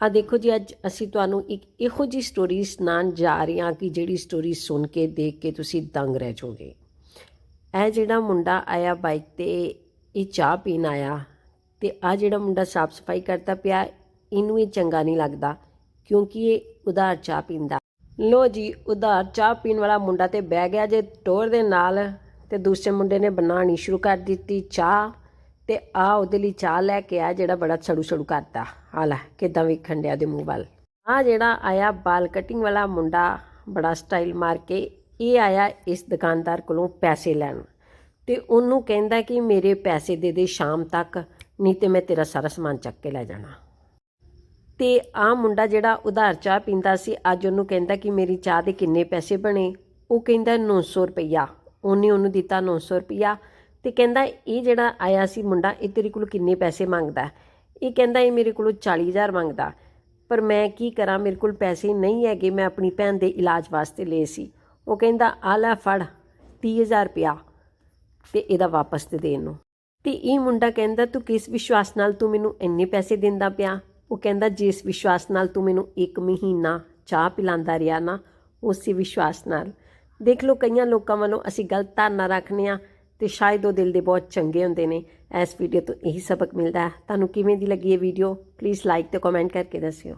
ਆ ਦੇਖੋ ਜੀ, ਅੱਜ ਅਸੀਂ ਤੁਹਾਨੂੰ ਇੱਕ ਇਹੋ ਜੀ ਸਟੋਰੀ ਸੁਣਾਉਣ ਜਾ ਰਹੇ ਹਾਂ ਕਿ ਜਿਹੜੀ ਸਟੋਰੀ ਸੁਣ ਕੇ, ਦੇਖ ਕੇ ਤੁਸੀਂ ਦੰਗ ਰਹਿ ਜਾਓਗੇ। ਇਹ ਜਿਹੜਾ ਮੁੰਡਾ ਆਇਆ ਬਾਈਕ ਤੇ, ਇਹ ਚਾਹ ਪੀਣ ਆਇਆ ਤੇ ਆ ਜਿਹੜਾ ਮੁੰਡਾ ਸਾਫ਼ ਸਫ਼ਾਈ ਕਰਦਾ ਪਿਆ, ਇਹਨੂੰ ਇਹ ਚੰਗਾ ਨਹੀਂ ਲੱਗਦਾ ਕਿਉਂਕਿ ਇਹ ਉਧਾਰ ਚਾਹ ਪੀਂਦਾ। ਲੋ ਜੀ, ਉਧਾਰ ਚਾਹ ਪੀਣ ਵਾਲਾ ਮੁੰਡਾ ਤੇ ਬਹਿ ਗਿਆ ਜੇ ਟੋਰ ਦੇ ਨਾਲ ਤੇ ਦੂਸਰੇ ਮੁੰਡੇ ਨੇ ਬਣਾਉਣੀ ਸ਼ੁਰੂ ਕਰ ਦਿੱਤੀ ਚਾਹ। ਤੇ ਆ ਉਹਦੇ ਲਈ ਚਾਹ ਲੈ ਕੇ ਆ ਜਿਹੜਾ ਬੜਾ ਛੜੂ ਛੜੂ ਕਰਦਾ ਆ ਲੈ, ਕਿਦਾਂ ਵੇਖਣ ਡਿਆ ਦੇ ਮੂੰਹ ਵੱਲ। ਆ ਜਿਹੜਾ ਆਇਆ ਬਾਲ ਕਟਿੰਗ ਵਾਲਾ ਮੁੰਡਾ ਬੜਾ ਸਟਾਈਲ ਮਾਰ ਕੇ, ਇਹ ਆਇਆ ਇਸ ਦੁਕਾਨਦਾਰ ਕੋਲੋਂ ਪੈਸੇ ਲੈਣ। ਤੇ ਉਹਨੂੰ ਕਹਿੰਦਾ ਕਿ ਮੇਰੇ ਪੈਸੇ ਦੇ ਦੇ ਸ਼ਾਮ ਤੱਕ, ਨਹੀਂ ਤੇ ਮੈਂ ਤੇਰਾ ਸਾਰਾ ਸਮਾਨ ਚੱਕ ਕੇ ਲੈ ਜਾਣਾ। ਤੇ ਆ ਮੁੰਡਾ ਜਿਹੜਾ ਉਧਾਰ ਚਾਹ ਪੀਂਦਾ ਸੀ, ਅੱਜ ਉਹਨੂੰ ਕਹਿੰਦਾ ਕਿ ਮੇਰੀ ਚਾਹ ਦੇ ਕਿੰਨੇ ਪੈਸੇ ਬਣੇ। ਉਹ ਕਹਿੰਦਾ 900 ਰੁਪਈਆ। ਉਹਨੇ ਉਹਨੂੰ ਦਿੱਤਾ 900 ਰੁਪਈਆ। ਤੇ ਕਹਿੰਦਾ ਇਹ ਜਿਹੜਾ ਆਇਆ ਸੀ ਮੁੰਡਾ, ਇਹ ਤੇਰੇ ਕੋਲ ਕਿੰਨੇ ਪੈਸੇ ਮੰਗਦਾ? ਇਹ ਕਹਿੰਦਾ ਇਹ ਮੇਰੇ ਕੋਲੋਂ 40000 ਮੰਗਦਾ। ਪਰ ਮੈਂ ਕੀ ਕਰਾਂ? ਮੇਰੇ ਕੋਲ ਪੈਸੇ ਨਹੀਂ ਹੈਗੇ, ਮੈਂ ਆਪਣੀ ਭੈਣ ਦੇ ਇਲਾਜ ਵਾਸਤੇ ਲਏ ਸੀ। ਉਹ ਕਹਿੰਦਾ, ਆ ਲੈ ਫੜ 30000 ਰੁਪਇਆ ਤੇ ਇਹਦਾ ਵਾਪਸ ਤੇ ਦੇ ਇਹਨੂੰ ਤੇ ਇਹ ਮੁੰਡਾ ਕਹਿੰਦਾ, ਤੂੰ ਕਿਸ ਵਿਸ਼ਵਾਸ ਨਾਲ ਤੂੰ ਮੈਨੂੰ ਇੰਨੇ ਪੈਸੇ ਦਿੰਦਾ ਪਿਆ? ਉਹ ਕਹਿੰਦਾ, ਜਿਸ ਵਿਸ਼ਵਾਸ ਨਾਲ ਤੂੰ ਮੈਨੂੰ ਇੱਕ ਮਹੀਨਾ ਚਾਹ ਪਿਲਾਉਂਦਾ ਰਿਹਾ ਨਾ, ਉਸੇ ਵਿਸ਼ਵਾਸ ਨਾਲ। ਦੇਖ ਲਓ, ਕਈਆਂ ਲੋਕਾਂ ਵੱਲੋਂ ਅਸੀਂ ਗਲਤ ਧਾਰਨਾ ਰੱਖਨੇ ਆ ਤੇ ਸ਼ਾਇਦ ਉਹ ਦਿਲ ਦੇ ਬਹੁਤ ਚੰਗੇ ਹੁੰਦੇ ਨੇ। ਇਸ ਵੀਡੀਓ ਤੋਂ ਇਹੀ ਸਬਕ ਮਿਲਦਾ ਹੈ। ਤੁਹਾਨੂੰ ਕਿਵੇਂ ਦੀ ਲੱਗੀ ਇਹ ਵੀਡੀਓ ਪਲੀਜ਼ ਲਾਈਕ ਤੇ ਕਮੈਂਟ ਕਰਕੇ ਦੱਸਿਓ।